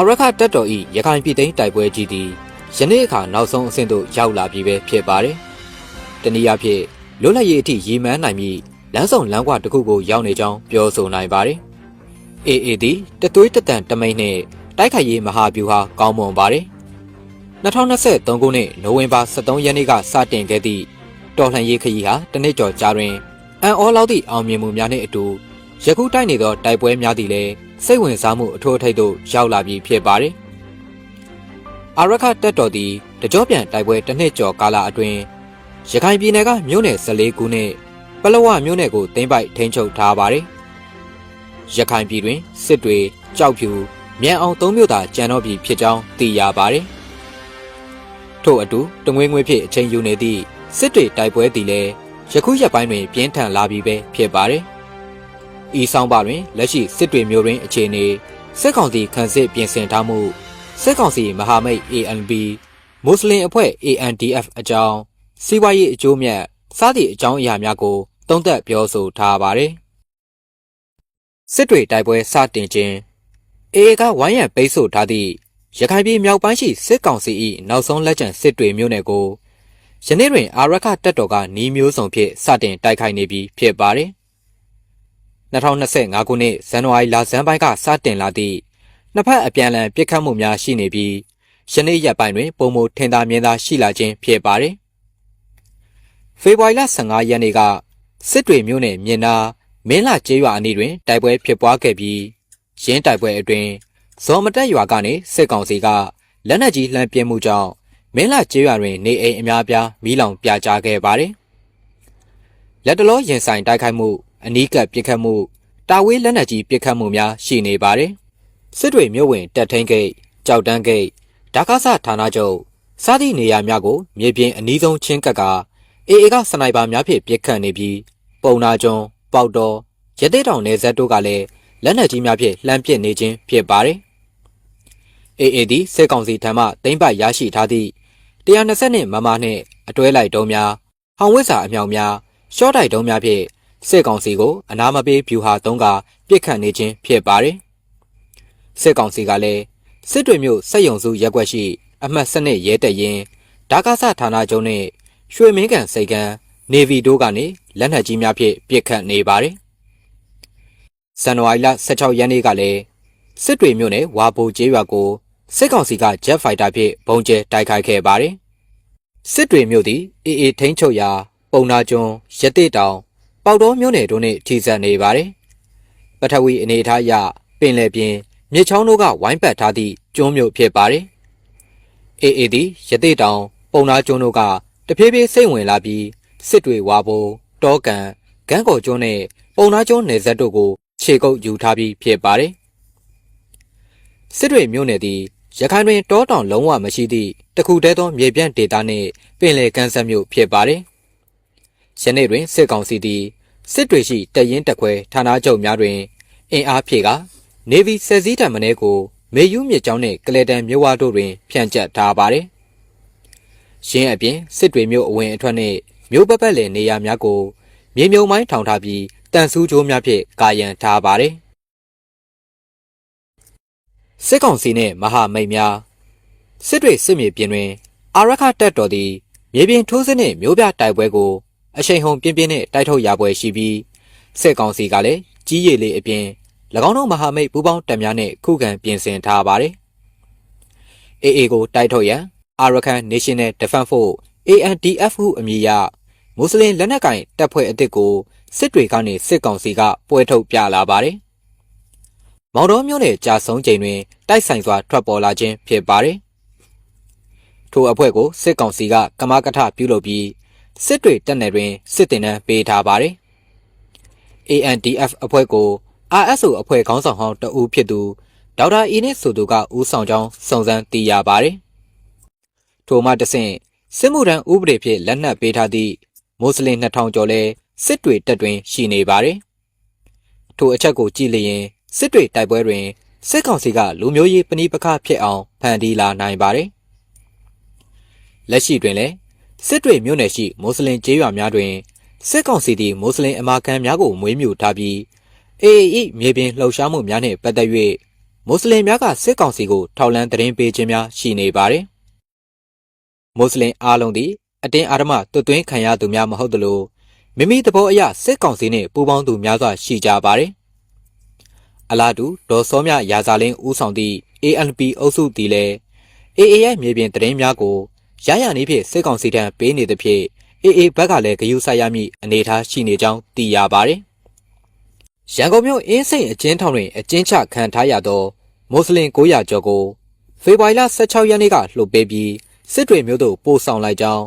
အာရခတက်တော်ဤရခိုင်ပြည်သိမ်းတိုက်ပွဲကြီးသည်ယနေ့အခါနောက်ဆုံးအဆင့်သို့ရောက်လာပြီပဲဖြစ်ပါတယ်။တနည်းအားဖြင့်လွတ်လပ်ရေးအထိရည်မှန်းနိုင်ပြီးလမ်းဆောင်လမ်းကွာတစ်ခုကိုရောက်နေကြောင်းပြောဆိုနိုင်ပါတယ်။ AA သည်တသွေးတတန်တမိန်နှင့်တိုက်ခိုက်ရေးမဟာဗျူဟာကောင်းမွန်ပါတယ်။2023ခုနှစ်နိုဝင်ဘာ23ရက်နေ့ကစတင်ခဲ့သည့်တော်လှန်ရေးခရီးဟာတစ်နှစ်ကျော်ကြာတွင်အန်အောလောက်သည့်အောင်မြင်မှုများနှင့်အတူယခုတိုက်နေသောတိုက်ပွဲများသည်လည်း စိတ်ဝင်စားမှုအထိုးအထိပ်သို့ရောက်လာပြီဖြစ်ပါတယ်။အာရခတက်တော်သည်တကြောပြန်တိုက်ပွဲတစ်နှစ်ကျော်ကာလအတွင်းရခိုင်ပြည်နယ်ကမြို့နယ်14ခုနဲ့ပလောဝမြို့နယ်ကိုသိမ်းပိုက်ထိန်းချုပ်ထားပါတယ်။ရခိုင်ပြည်တွင်စစ်တွေကြောက်ဖြူမြန်အောင်သုံးမြို့သာကြံတော့ပြီဖြစ်ကြောင်းသိရပါတယ်။ထို့အတူတငွေငွေဖြစ်အချိန်ယူနေသည့်စစ်တွေတိုက်ပွဲသည်လည်းယခုရက်ပိုင်းတွင်ပြင်းထန်လာပြီပဲဖြစ်ပါတယ်။ ဤဆောင်ပါတွင်လက်ရှိစစ်တွေမျိုးတွင်အခြေအနေစစ်ကောင်စီခန့်စစ်ပြင်ဆင်ထားမှုစစ်ကောင်စီမဟာမိတ် ANB မွတ်စလင်အဖွဲ့ ANDF အကြောင်းစီးပွားရေးအကျိုးမြတ်စသည့်အကြောင်းအရာများကိုသုံးသပ်ပြောဆိုထားပါတယ်။စစ်တွေတိုက်ပွဲစတင်ခြင်း AA ကဝိုင်းရံပိတ်ဆို့ထားသည့်ရခိုင်ပြည်မြောက်ပိုင်းရှိစစ်ကောင်စီ၏နောက်ဆုံးလက်ကျန်စစ်တွေမျိုးနယ်ကိုယနေ့တွင်အာရခတက်တော်ကနီးမျိုးစုံဖြင့်စတင်တိုက်ခိုက်နေပြီဖြစ်ပါတယ်။ 2025ခုနှစ်ဇန်နဝါရီလဆန်းပိုင်းကစတင်လာသည့်နှစ်ဖက်အပြန်အလှန်ပစ်ခတ်မှုများရှိနေပြီးယနေ့ရက်ပိုင်းတွင်ပုံမထင်သာမြင်သာရှိလာခြင်းဖြစ်ပါတယ်။ဖေဖော်ဝါရီလ15ရက်နေ့ကစစ်တွေမျိုးနယ်မြင်းနာမင်းလာကျေးရွာအနီးတွင်တိုက်ပွဲဖြစ်ပွားခဲ့ပြီးရင်းတိုက်ပွဲအတွင်းဇော်မတက်ရွာကနေစစ်ကောင်စီကလက်နက်ကြီးလှမ်းပြင်းမှုကြောင့်မင်းလာကျေးရွာတွင်နေအိမ်အများပြားမီးလောင်ပြာကျခဲ့ပါတယ်။လက်တလောရင်ဆိုင်တိုက်ခိုက်မှု အနီးကပ်ပစ်ခတ်မှုတာဝေးလက်နက်ကြီးပစ်ခတ်မှုများရှိနေပါတယ်။စစ်တွေမြို့ဝင်တက်ထိန်ဂိတ်ကြောက်တန်းဂိတ်ဒါကာဆဌာနချုပ်စသည့်နေရာများကိုမြေပြင်အနီးဆုံးချင်းကပ်ကအေအေကစနိုက်ပါများဖြင့်ပစ်ခတ်နေပြီးပုံနာကျွန်းပေါက်တော်ရသေးတောင်နယ်ဇက်တို့ကလည်းလက်နက်ကြီးများဖြင့်လှမ်းပစ်နေခြင်းဖြစ်ပါတယ်။အေအေသည်စစ်ကောင်စီထံမှသိမ်းပိုက်ရရှိထားသည့်120နှစ်မမနှင့်အတွဲလိုက်တုံးများဟောင်ဝစ်စာအမြောင်များရှော့တိုက်တုံးများဖြင့် စစ်ကောင်စီကိုအနာမပေးဖြူဟာသုံးကပြစ်ခတ်နေခြင်းဖြစ်ပါတယ်။စစ်ကောင်စီကလည်းစစ်တွေမျိုးစက်ယုံစုရက်ွက်ရှိ အမှတ်စနစ်ရဲတရင်ဒါကာဆဌာနချုပ်နှင့်ရွှေမင်းကန်စိတ်ကန်းနေဗီတို့ကနေလက်နက်ကြီးများဖြင့်ပစ်ခတ်နေပါတယ်။ဇန်နဝါရီလ16ရက်နေ့ကလည်းစစ်တွေမြို့နယ်ဝါဘိုကျေးရွာကိုစစ်ကောင်စီကဂျက်ဖိုက်တာဖြင့်ဘုံကျဲတိုက်ခိုက်ခဲ့ပါတယ်။စစ်တွေမြို့သည်အေအေထိန်ချုပ်ရာ ပုံနာကျွန်းရတိတောင် ပေါတော်မြို့နယ်တို့နှင့်ထိစပ်နေပါတယ်။ပထဝီအနေထားအရပင်လယ်ပြင်မြစ်ချောင်းတို့ကဝိုင်းပတ်ထားသည့်ကျွန်းမြို့ဖြစ်ပါတယ်။အေအေသည်ရတိတောင်ပုံနာကျွန်းတို့ကတဖြည်းဖြည်းစိတ်ဝင်လာပြီးစစ်တွေဝါဘိုတောကန်ဂန်းကော်ကျွန်းနဲ့ပုံနာကျွန်းနယ်စပ်တို့ကိုခြေကုပ်ယူထားပြီးဖြစ်ပါတယ်။စစ်တွေမြို့နယ်သည်ရခိုင်တွင်တောတောင်လုံးဝမရှိသည့်တခုတည်းသောမြေပြန့်ဒေသနှင့်ပင်လယ်ကမ်းစပ်မြို့ဖြစ်ပါတယ်။ယနေ့တွင်စစ်ကောင်စီသည် စစ်တွေရှိတရင်တက်ခွဲဌာနချုပ်များတွင်အင်အားဖြည့်ကနေဗီဆယ်စည်းတံမင်းကိုမေယူးမြစ်ကြောင်းနှင့်ကလေတန်မြို့ဝါတို့တွင်ဖြန့်ကျက်ထားပါတယ်။ရင်းအပြင်စစ်တွေမြို့အဝင်အထွက်နှင့်မြို့ပတ်ပတ်လည်နေရာများကိုမြေမြုံမိုင်းထောင်ထားပြီးတန်ဆူးကြိုးများဖြင့်ကာယံထားပါတယ်။စစ်ကောင်စီနှင့်မဟာမိတ်များစစ်တွေစစ်မြေပြင်တွင် အာရခတက်တော်သည်မြေပြင်ထိုးစစ်နှင့်မျိုးပြတိုက်ပွဲကို အရှိန်ဟုန်ပြင်းပြင်းနှင့်တိုက်ထုတ်ရပွဲရှိပြီးစစ်ကောင်စီကလည်းကြီးရည်လေးအပြင်၎င်းတို့မဟာမိတ်ပူးပေါင်းတပ်များနှင့်ခုခံပြင်ဆင်ထားပါတယ်။ AA ကိုတိုက်ထုတ်ရန် Arakan National Defense Force ANDF ဟုအမည်ရမွတ်စလင်လက်နက်ကင်တပ်ဖွဲ့အသစ်ကိုစစ်တွေကနေစစ်ကောင်စီကပွဲထုတ်ပြလာပါတယ်။မော်တော်မျိုးနဲ့ကြာဆုံးချိန်တွင်တိုက်ဆိုင်စွာထွက်ပေါ်လာခြင်းဖြစ်ပါတယ်။ထိုအဖွဲ့ကိုစစ်ကောင်စီကကမကထပြုလုပ်ပြီး စစ်တွေတပ်နယ်တွင်စစ်တင်နှန်းပေးထားပါတယ်။ ANDF အဖွဲ့ကို RSO အဖွဲ့ခေါင်းဆောင်ဟောင်းတဦးဖြစ်သူဒေါက်တာအီနစ်ဆိုသူကဦးဆောင်ကြောင်းစုံစမ်းသိရပါတယ်။ထိုမှတဆင့်စစ်မှုထမ်းဥပဒေဖြင့်လက်နက်ပေးထားသည့်မွတ်စလင်2000ကျော်လဲစစ်တွေတပ်တွင်ရှိနေပါတယ်။ထိုအချက်ကိုကြည့်လျင်စစ်တွေတိုက်ပွဲတွင်စစ်ကောင်စီကလူမျိုးရေးပဏိပခဖြစ်အောင်ဖန်တီးလာနိုင်ပါတယ်။လက်ရှိတွင်လည်း စစ်တွေမြို့နယ်ရှိမွတ်စလင်ကျေးရွာများတွင်စစ်ကောင်စီသည်မွတ်စလင်အမာခံများကိုမွေးမြူထားပြီးအေအေမြေပြင်လှုပ်ရှားမှုများနှင့်ပတ်သက်၍မမွတ်စလင်များကစစ်ကောင်စီကိုထောက်လန်းသတင်းပေးခြင်းများရှိနေပါတယ်။မွတ်စလင်အားလုံးသည်အတင်းအာဓမ္မတွတ်သွင်းခံရသူများမဟုတ်သလိုမိမိသဘောအရစစ်ကောင်စီနှင့်ပူးပေါင်းသူများစွာရှိကြပါတယ်။အလားတူဒေါ်စောမြရာဇာလင်းဦးဆောင်သည့် ANP အုပ်စုသည်လည်း AA ရဲ့မြေပြင်သတင်းများကို ရရနည်းဖြင့်စစ်ကောင်စီထံပေးနေသဖြင့် AA ဘက်ကလည်းဂယုဆိုင်ရမည့်အနေအထားရှိနေကြောင်းသိရပါတယ်။ရန်ကုန်မြို့အင်းစိန်အကျဉ်းထောင်တွင်အကျဉ်းချခံထားရသောမွတ်စလင်900ကျော်ကိုဖေဖော်ဝါရီလ16ရက်နေ့ကလှုပ်ပေးပြီးစစ်တွေမြို့သို့ပို့ဆောင်လိုက်ကြောင်း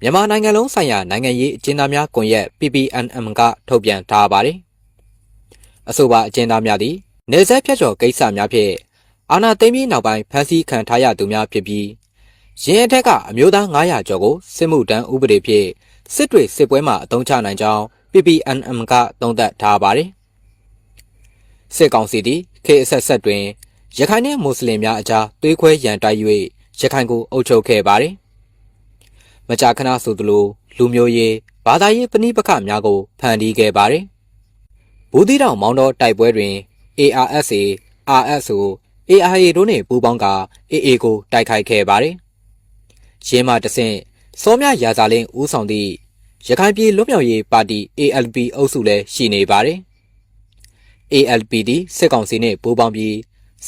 မြန်မာနိုင်ငံလုံးဆိုင်ရာနိုင်ငံရေးအကျဉ်းသားများကွန်ရက် PPNM ကထုတ်ပြန်ထားပါတယ်။အဆိုပါအကျဉ်းသားများသည်နေဆက်ဖြတ်ကျော်ကိစ္စများဖြင့်အာဏာသိမ်းပြီးနောက်ပိုင်းဖမ်းဆီးခံထားရသူများဖြစ်ပြီး ရင်းအထက်ကအမျိုးသား900ကျော်ကိုစစ်မှုတန်းဥပဒေဖြင့်စစ်တွေစစ်ပွဲမှာအသုံးချနိုင်ကြောင်း PPNM ကသုံးသပ်ထားပါတယ်။စစ်ကောင်စီသည်ခေတ်အဆက်ဆက်တွင်ရခိုင်နှင့်မွတ်စလင်များအကြားသွေးခွဲရန်တိုက်၍ရခိုင်ကိုအုပ်ချုပ်ခဲ့ပါတယ်။မကြာခဏဆိုသလိုလူမျိုးရေးဘာသာရေးပဋိပက္ခများကိုဖန်တီးခဲ့ပါတယ်။ဘူးသီးတောင်မောင်းတော်တိုက်ပွဲတွင် ARSA, RSO, AIA တို့နှင့်ပူးပေါင်းကာ AA ကိုတိုက်ခိုက်ခဲ့ပါတယ်။ ရင်းမှတဆင့်စောမြရာဇာလင်းဦးဆောင်သည့်ရခိုင်ပြည်လွတ်မြောက်ရေးပါတီ ALP အုပ်စုလည်းရှိနေပါတယ်။ ALP သည်စစ်ကောင်စီနှင့်ပူးပေါင်းပြီး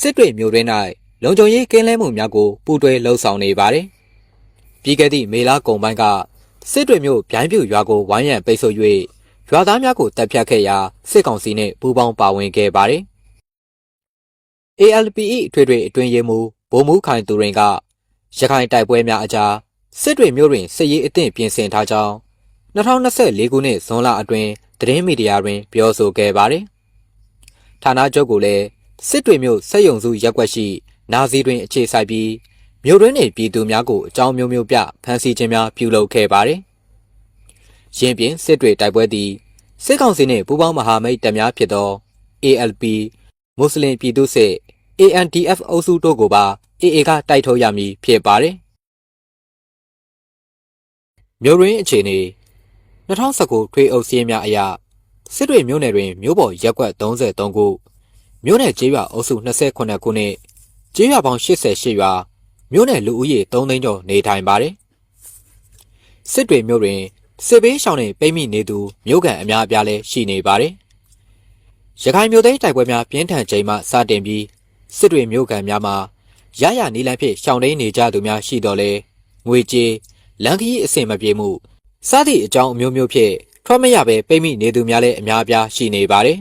စစ်တွေမျိုးတွင်၌လုံခြုံရေးကင်းလဲမှုများကိုပူးတွဲလှုပ်ဆောင်နေပါတယ်။ပြီးခဲ့သည့်မေလကုန်ပိုင်းကစစ်တွေမျိုးဗျိုင်းပြူရွာကိုဝိုင်းရံပိတ်ဆို့၍ရွာသားများကိုတပ်ဖြတ်ခဲ့ရာစစ်ကောင်စီနှင့်ပူးပေါင်းပါဝင်ခဲ့ပါတယ်။ ALPE ထွေထွေအတွင်းရေးမှူးဗိုလ်မှူးခိုင်သူရင်က ရခိုင်တိုက်ပွဲများအကြားစစ်တွေမျိုးတွင်စစ်ရေးအသင့်ပြင်ဆင်ထားကြောင်း2024ခုနှစ်ဇွန်လအတွင်းသတင်းမီဒီယာတွင် ပြောဆိုခဲ့ပါတယ်။ဌာနချုပ်ကလည်းစစ်တွေမျိုးစက်ယုံစုရက်ွက်ရှိ နာဇီတွင်အခြေစိုက်ပြီးမြို့တွင်းနေပြည်သူများကိုအကြောင်းမျိုးမျိုးပြဖမ်းဆီးခြင်းများပြုလုပ်ခဲ့ပါတယ်။ရင်းပြင်စစ်တွေတိုက်ပွဲသည်စစ်ကောင်စီနှင့်ပူးပေါင်းမဟာမိတ်တပ်များဖြစ်သော ALP မွတ်စလင်ပြည်သူ့စစ် ANDF အုပ်စုတို့ကိုပါ AA ကတိုက်ထုတ်ရမည်ဖြစ်ပါတယ်။မြို့ရင်းအခြေအနေ2019ထွေအုပ်စည်းများအရစစ်တွေမြို့နယ်တွင်မြို့ပေါ်ရက်ကွက်33ခုမြို့နယ်ကျေးရွာအုပ်စု28ခုနဲ့ကျေးရွာပေါင်း88ရွာမြို့နယ်လူဦးရေ3သိန်းကျော်နေထိုင်ပါတယ်။စစ်တွေမြို့တွင်စစ်ဘေးရှောင်နေပိတ်မိနေသူမြို့ကန်အများအပြားလည်းရှိနေပါတယ်။ရခိုင်မြို့သိမ်းတိုက်ပွဲများပြင်းထန်ချိန်မှစတင်ပြီးစစ်တွေမြို့ကန်များမှာ ရရနီလန်းဖြင့်ရှောင်တိန်နေကြသူများရှိတော်လဲငွေကြေးလန်ခီးအဆင်မပြေမှုစသည့်အကြောင်းအမျိုးမျိုးဖြင့်ထွက်မရဘဲပိတ်မိနေသူများလည်းအများအပြားရှိနေပါတယ်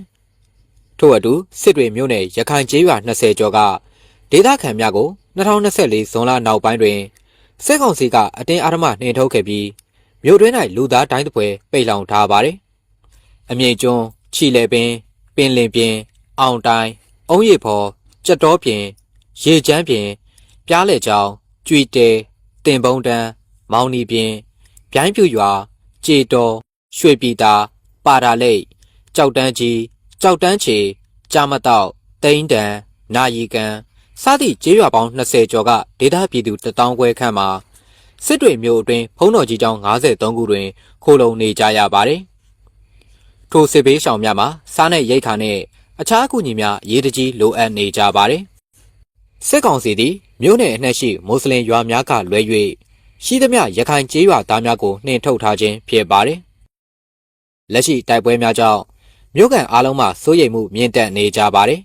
။ထို့အတူစစ်တွေမြို့နယ်ရခိုင်ကျေးရွာ20ကျော်ကဒေသခံများကို2024ဇွန်လနောက်ပိုင်းတွင်စစ်ကောင်စီကအတင်းအဓမ္မနှင်ထုတ်ခဲ့ပြီးမြို့တွင်း၌လူသားတိုင်းတစ်ပွဲပိတ်လောင်ထားပါတယ်။အမြိတ်ကျွန်းချီလေပင်ပင်လင်ပြင်အောင်တိုင်းအုံးရီဖော်ကြက်တော်ပြင် ရေချမ်းပြင်ပြားလေချောင်းကြွေတဲတင်ပုံးတန်းမောင်နီပြင်ဗျိုင်းပြူရွာကြေတော်ရွှေပြည်သာပါတာလိတ်ကြောက်တန်းကြီးကြောက်တန်းချေကြာမတော့တိန်းတန်နာယီကန်စသည့်ကျေးရွာပေါင်း20ကျော်ကဒေသပြည်သူ1000ခွဲခန့်မှာစစ်တွေမျိုးအတွင်းဖုံးတော်ကြီးကျောင်း53ခုတွင်ခိုလုံနေကြရပါတယ်။ထိုစစ်ဘေးရှောင်များမှာစားနဲ့ရိတ်ခါနဲ့အခြားအကူအညီများရေးတကြီးလိုအပ်နေကြပါတယ်။ စစ်ကောင်စီသည်မြို့နယ်အနှံ့ရှိမွတ်စလင်ရွာများကလွဲ၍ရှိသမျှရခိုင်ကျေးရွာသားများကိုနှင်ထုတ်ထားခြင်းဖြစ်ပါတယ်။လက်ရှိတိုက်ပွဲများကြောင့်မြို့ကန်အားလုံးမှာစိုးရိမ်မှုမြင့်တက်နေကြပါတယ်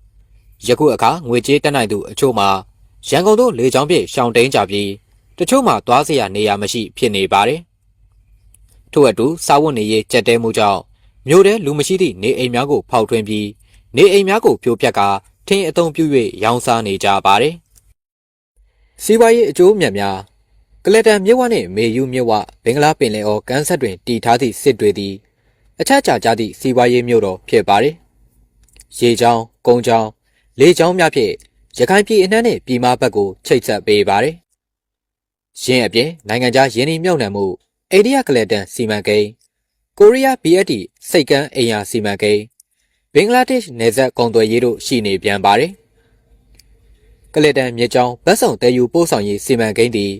။ယခုအခါငွေကြေးတက်နိုင်သူအချို့မှာရန်ကုန်သို့လေကြောင်းဖြင့်ရှောင်တိန်ကြပြီးတချို့မှာသွားစရာနေရာမရှိဖြစ်နေပါတယ်။ထို့အတူစာဝတ်နေရေးကြက်တဲမှုကြောင့်မြို့ထဲလူမရှိသည့်နေအိမ်များကိုဖောက်ထွင်းပြီးနေအိမ်များကိုဖြိုဖျက်ကား ထင်းအုံပြု၍ရောင်းစားနေကြပါတယ်။စီးပွားရေးအကျိုးမြတ်များကလတန်မြစ်ဝနှင့်မေယူမြစ်ဝဘင်္ဂလားပင်လယ်အော်ကမ်းဆက်တွင်တည်ထားသည့်စစ်တွေသည်အချက်ချာကြသည့်စီးပွားရေးမြို့တော်ဖြစ်ပါတယ်။ရေချောင်း၊ကုန်းချောင်း၊လေချောင်းများဖြင့်ရခိုင်ပြည်အနှံ့နှင့်ပြည်မဘက်ကိုချိတ်ဆက်ပေးပါတယ်။ရင်းအပြင်နိုင်ငံခြားယင်းနှိမ့်မြုပ်နှံမှုအိန္ဒိယကလတန်စီမံကိန်းကိုရီးယား BFD စိတ်ကမ်းအိမ်ယာစီမံကိန်း ဘင်္ဂလားဒေ့ရှ်နယ်စပ်ကုန်သွယ်ရေးတို့ရှိနေပြန်ပါတယ်။ကလတန်မြေကြောင်းဗတ်ဆောင်တဲယူပို့ဆောင်ရေးစီမံကိန်းသည်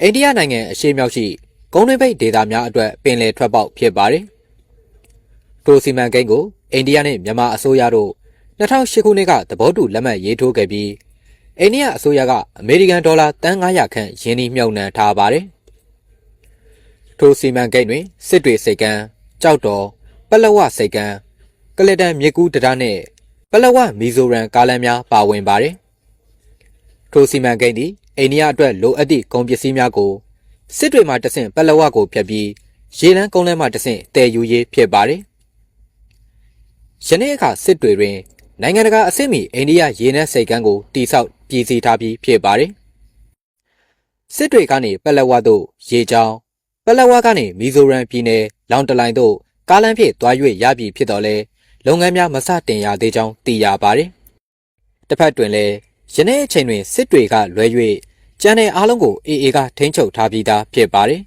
အိန္ဒိယနိုင်ငံအရှေ့မြောက်ရှိကုန်းတွင်းပိတ်ဒေသများအတွက်ပင်လယ်ထွက်ပေါက်ဖြစ်ပါတယ်။ထိုစီမံကိန်းကိုအိန္ဒိယနဲ့မြန်မာအစိုးရတို့2008ခုနှစ်ကသဘောတူလက်မှတ်ရေးထိုးခဲ့ပြီးအိန္ဒိယအစိုးရကအမေရိကန်ဒေါ်လာတန်900ခန့်ယင်းနှိမြှုပ်နှံထားပါတယ်။ထိုစီမံကိန်းတွင်စစ်တွေစိတ်ကမ်းကြောက်တော်ပလက်ဝစိတ်ကမ်း ကလတန်မြေကူးတရားနှင့်ပလက်ဝမီဇိုရန်ကားလမ်းများပါဝင်ပါတယ်။ထိုစီမံကိန်းသည်အိန္ဒိယအတွက်လိုအပ်သည့်ကုန်ပစ္စည်းများကိုစစ်တွေမှတဆင့်ပလက်ဝကိုဖြတ်ပြီးရေလန်းကုန်းလမ်းမှတဆင့်တည်ယူရေးဖြစ်ပါတယ်။ယနေ့အခါစစ်တွေတွင်နိုင်ငံတကာအဆင့်မီအိန္ဒိယရေနက်စိတ်ကမ်းကိုတိစောက်ပြည်စည်းထားပြီးဖြစ်ပါတယ်။စစ်တွေကနေပလက်ဝသို့ရေချောင်းပလက်ဝကနေမီဇိုရမ်ပြည်နယ်လောင်တလိုင်သို့ကားလမ်းဖြင့်သွား၍ရပြီဖြစ်တော်လဲ လုပ်ငန်းများမစတင်ရသေးကြောင်းသိရပါတယ်။တစ်ဖက်တွင်လည်းယနေ့အချိန်တွင်စစ်တွေကလွဲ၍ကျန်တဲ့အားလုံးကိုအေအေကထိန်းချုပ်ထားပြီးသားဖြစ်ပါတယ်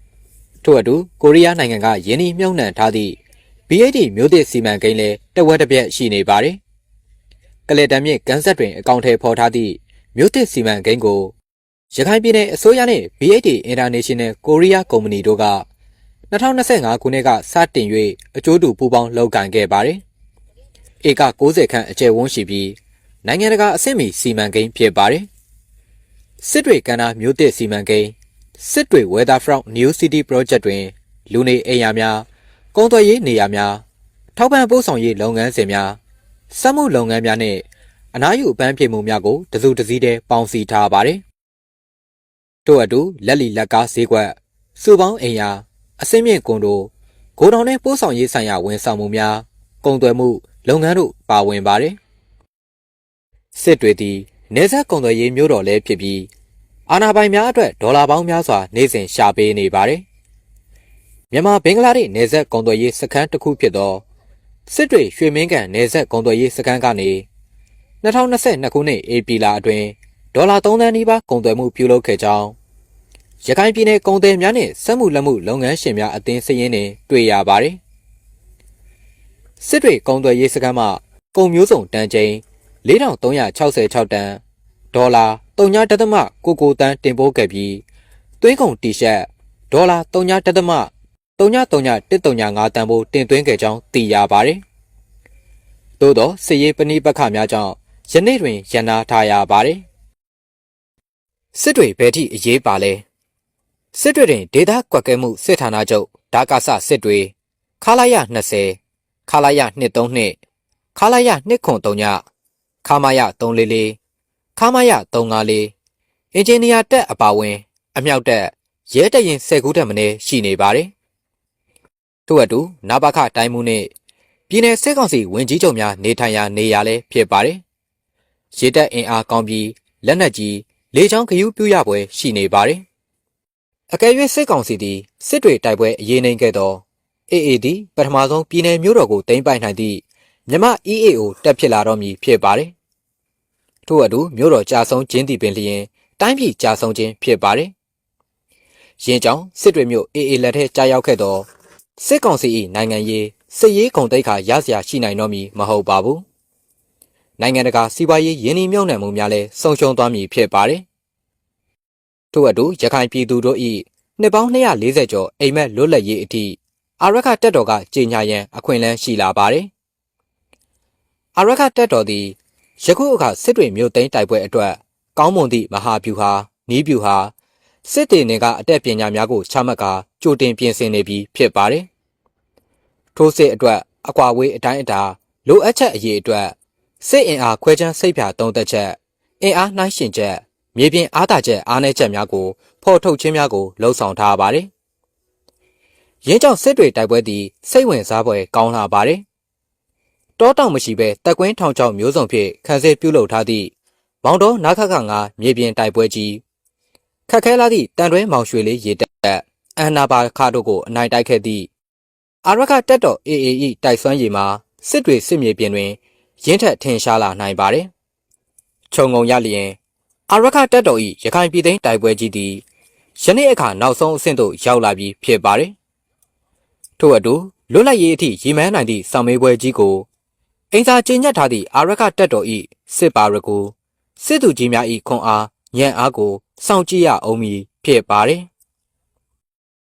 ။ထို့အတူကိုရီးယားနိုင်ငံကယင်းဤမြုံနှံထားသည့် BAD မျိုးသစ်စီမံကိန်းလည်းတဝက်တစ်ပြက်ရှိနေပါတယ်။ကလေတံမြင့်ကန်ဆက်တွင်အကောင့်ထဲပေါ်ထားသည့်မျိုးသစ်စီမံကိန်းကိုရခိုင်ပြည်နယ်အစိုးရနှင့် BAD International Korea Company တို့က 2025ခုနှစ်ကစတင်၍အကျိုးတူပူးပေါင်းလုပ်ကိုင်ခဲ့ပါတယ်။ဧက60ခန့်အကျယ်ဝန်းရှိပြီးနိုင်ငံတကာအဆင့်မီစီမံကိန်းဖြစ်ပါတယ်။စစ်တွေကန္နာမျိုးသစ်စီမံကိန်းစစ်တွေ Weatherfront New City Project တွင်လူနေအိမ်ယာများကုန်သွယ်ရေးနေရာများထောက်ပံ့ပို့ဆောင်ရေးလုပ်ငန်းစဉ်များစက်မှုလုပ်ငန်းများနဲ့အနားယူအပန်းဖြေမှုများကိုတစုတစည်းတည်းပေါင်းစည်းထားပါတယ်။ထို့အတူလက်လီလက်ကားဈေးကွက်စုပေါင်းအိမ်ယာ အစင်းမြင့်ကွန်ဒိုဂိုဒေါင်နဲ့ပို့ဆောင်ရေးဆိုင်ရာဝန်ဆောင်မှုများကုန်သွယ်မှု လုပ်ငန်းတို့ပါဝင်ပါတယ်။စစ်တွေသည်နေဆက်ကုန်သွယ်ရေးမျိုးတော်လည်းဖြစ်ပြီးအာဏာပိုင်များအတွက်ဒေါ်လာပေါင်းများစွာနေ့စဉ်ရှာပေးနေပါတယ်။မြန်မာဘင်္ဂလားဒေ့ရှ်နေဆက်ကုန်သွယ်ရေးစခန်းတစ်ခုဖြစ်သောစစ်တွေရွှေမင်းကန်နေဆက်ကုန်သွယ်ရေးစခန်းကနေ2022ခုနှစ်ဧပြီလအတွင်းဒေါ်လာ3သန်းနီးပါးကုန်သွယ်မှုပြုလုပ်ခဲ့ကြောင်း ရခိုင်ပြည်နယ်ကုန်သည်များနှင့်စက်မှုလက်မှုလုပ်ငန်းရှင်များအသင်းစည်းရင်းတွင်တွေ့ရပါတယ်။စစ်တွေကုန်သွယ်ရေးစခန်းမှကုန်မျိုးစုံတန်ချိန်4366တန်ဒေါ်လာ3.99တန်းတင်ပို့ခဲ့ပြီးသွင်းကုန်တီရှပ်ဒေါ်လာ3.3.3335တန်ဖိုးတင်သွင်းခဲ့ကြောင်းသိရပါတယ်။သို့သောစစ်ရေးပဏိပက္ခများကြောင့်ယနေ့တွင်ရန်နာထားရပါတယ်။စစ်တွေဘယ်ထိအရေးပါလဲ။ စစ်တွေတွင်ဒေသကွက်ကဲမှုစစ်ဌာနချုပ်ဒါကာဆစစ်တွေခလာရ20ခလာရ232ခလာရ203ညခမာယ344ခမာယ354အင်ဂျင်နီယာတက်အပါဝင် အမြောက်တက်ရဲတရင်10ခုတက်မနေရှိနေပါတယ်။ထို့အတူနာဘခတိုင်းမှုနှင့်ပြည်내စစ်ကောင်စီဝင်ကြီးချုပ်များနေထိုင်ရာနေရာလည်းဖြစ်ပါတယ်။ရေတက်အင်အားကောင်းပြီးလက်နက်ကြီးလေချောင်းခယူးပြူရပွဲရှိနေပါတယ်။ အကယ်၍စစ်ကောင်စီသည်စစ်တွေတိုက်ပွဲအရေးနှိမ်ခဲ့သော AAD ပထမဆုံးပြည်내မြို့တော်ကိုသိမ်းပိုက်နိုင်သည့်မြမ EAO တက်ဖြစ်လာတော့မည်ဖြစ်ပါတယ်။ထို့အတူမြို့တော်ကြာဆုံးခြင်းသည်ပင်လျင်တိုင်းပြည်ကြာဆုံးခြင်းဖြစ်ပါတယ်။ရင်းကြောင့်စစ်တွေမြို့ AA လက်ထက်ကြာရောက်ခဲ့သောစစ်ကောင်စီ၏နိုင်ငံရေးစစ်ရေးဂုံတိတ်ခါရစရာရှိနိုင်တော့မည်မဟုတ်ပါဘူး။နိုင်ငံတကာစီးပွားရေးယင်းနှိမ့်မြုံနယ်မှုများလည်းဆုံးရှုံးသွားမည်ဖြစ်ပါတယ်။ ထို့အတူရခိုင်ပြည်သူတို့၏နှစ်ပေါင်း240ကျော်အိမ်မက်လွတ်လပ်ရေးအထိအာရခတက်တော်ကကြေညာရန်အခွင့်အလမ်းရှိလာပါတယ်။အာရခတက်တော်သည်ယခုအခါစစ်တွေမြို့သိမ်းတိုက်ပွဲအတွက်ကောင်းမွန်သည့်မဟာဗျူဟာနီးဗျူဟာစစ်တေနေကအတက်ပညာများကိုချမှတ်ကာကြိုတင်ပြင်ဆင်နေပြီးဖြစ်ပါတယ်။ထိုးစစ်အတွက်အကွာဝေးအတိုင်းအတာလိုအပ်ချက်အရေးအတွက်စစ်အင်အားခွဲခြမ်းစိတ်ဖြာသုံးသက်ချက်အင်အားနှိုင်းရှင်ချက် မြေပြင်အားသာချက်အားနည်းချက်များကိုဖော်ထုတ်ခြင်းများကိုလှုံ့ဆော်ထားပါတယ်။ရင်းကြောင့်စစ်တွေတိုက်ပွဲသည်စိတ်ဝင်စားပွဲကောင်းလာပါတယ်။တောတောင်မရှိဘဲတက်ကွင်းထောင်ချောက်မျိုးစုံဖြင့်ခန်းစဲပြုလုပ်ထားသည့်မောင်တော်နာခခငါမြေပြင်တိုက်ပွဲကြီးခက်ခဲလာသည့်တန်တွဲမောင်ရွှေလေးရေတက်အန်နာပါခါတို့ကိုအနိုင်တိုက်ခဲ့သည့်အာရခတက်တော် AAE တိုက်ဆွမ်းရည်မှာစစ်တွေစစ်မြေပြင်တွင်ရင်းထက်ထင်ရှားလာနိုင်ပါတယ်။ခြုံငုံရလျင် အာရခတက်တော်၏ရခိုင်ပြည်သိမ်းတိုက်ပွဲကြီးသည်ယနေ့အခါနောက်ဆုံးအဆင့်သို့ရောက်လာပြီးဖြစ်ပါတယ်။ထို့အတူလွတ်လပ်ရေးအထိရည်မှန်းနိုင်သည့်စောင့်မေးပွဲကြီးကိုအင်စာကျင်းညတ်ထားသည့်အာရခတက်တော်၏စစ်ပါရကူစစ်သူကြီးများ၏ခွန်အားညံ့အားကိုစောင့်ကြည့်ရအောင်မည်ဖြစ်ပါတယ်။